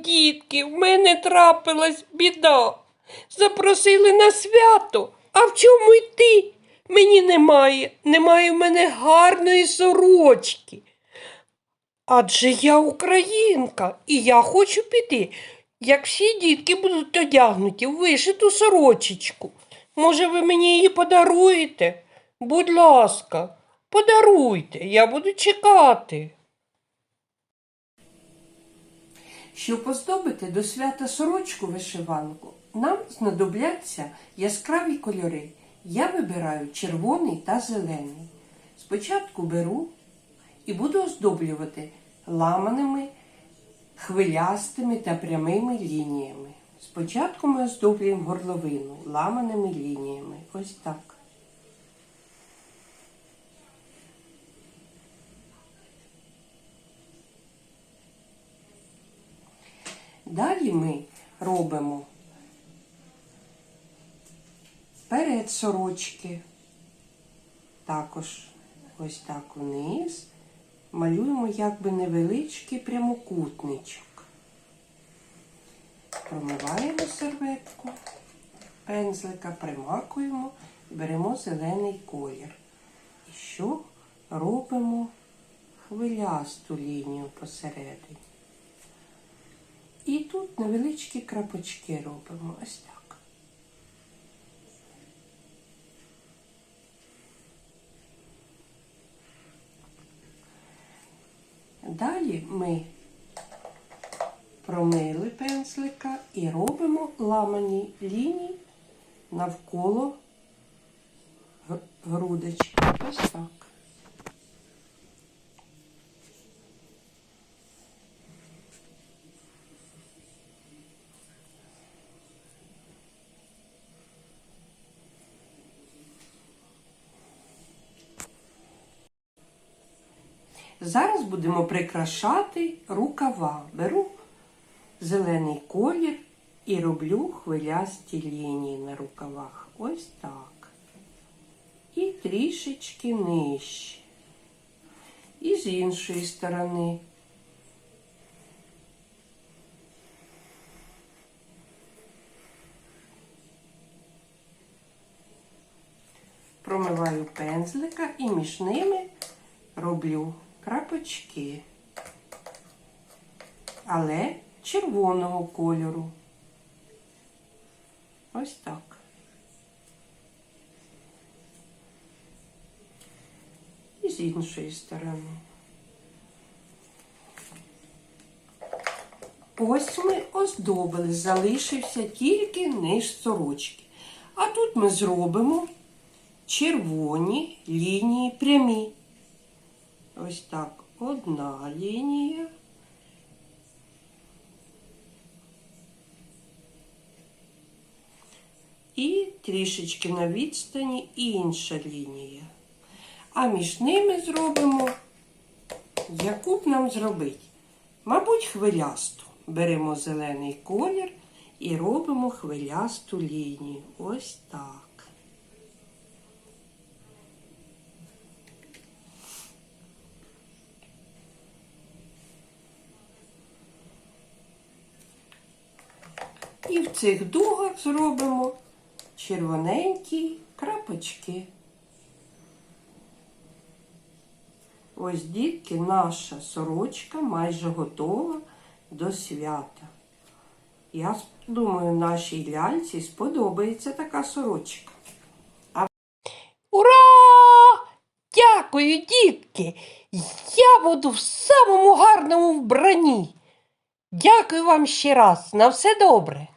дітки, в мене трапилась біда. Запросили на свято, а в чому йти? Мені немає, немає в мене гарної сорочки. Адже я українка, і я хочу піти, як всі дітки будуть одягнуті в вишиту сорочечку. Може, ви мені її подаруєте? Будь ласка, подаруйте, я буду чекати. Щоб оздобити до свята сорочку вишиванку, нам знадобляться яскраві кольори. Я вибираю червоний та зелений. Спочатку беру і буду оздоблювати ламаними, хвилястими та прямими лініями. Спочатку ми оздоблюємо горловину ламаними лініями. Ось так. Далі ми робимо перед сорочки, також ось так вниз, малюємо якби невеличкий прямокутничок. Промиваємо серветку, пензлика, примакуємо беремо зелений колір. І що робимо хвилясту лінію посередині. І тут невеличкі крапочки робимо ось так. Далі ми промили пензлика і робимо ламані лінії навколо грудочки. Ось так. Зараз будемо прикрашати рукава. Беру зелений колір і роблю хвилясті лінії на рукавах. Ось так. І трішечки нижче. І з іншої сторони. Промиваю пензлика і між ними роблю крапочки, але червоного кольору. Ось так. І з іншої сторони. Ось ми оздобили, залишився тільки низ сорочки. А тут ми зробимо червоні лінії прямі. Ось так одна лінія. І трішечки на відстані інша лінія. А між ними зробимо, яку б нам зробити? Мабуть, хвилясту. Беремо зелений колір і робимо хвилясту лінію. Ось так. І в цих дугах зробимо червоненькі крапочки. Ось, дітки, наша сорочка майже готова до свята. Я думаю, нашій ляльці сподобається така сорочка. Ура! Дякую, дітки! Я буду в самому гарному вбранні. Дякую вам ще раз. На все добре.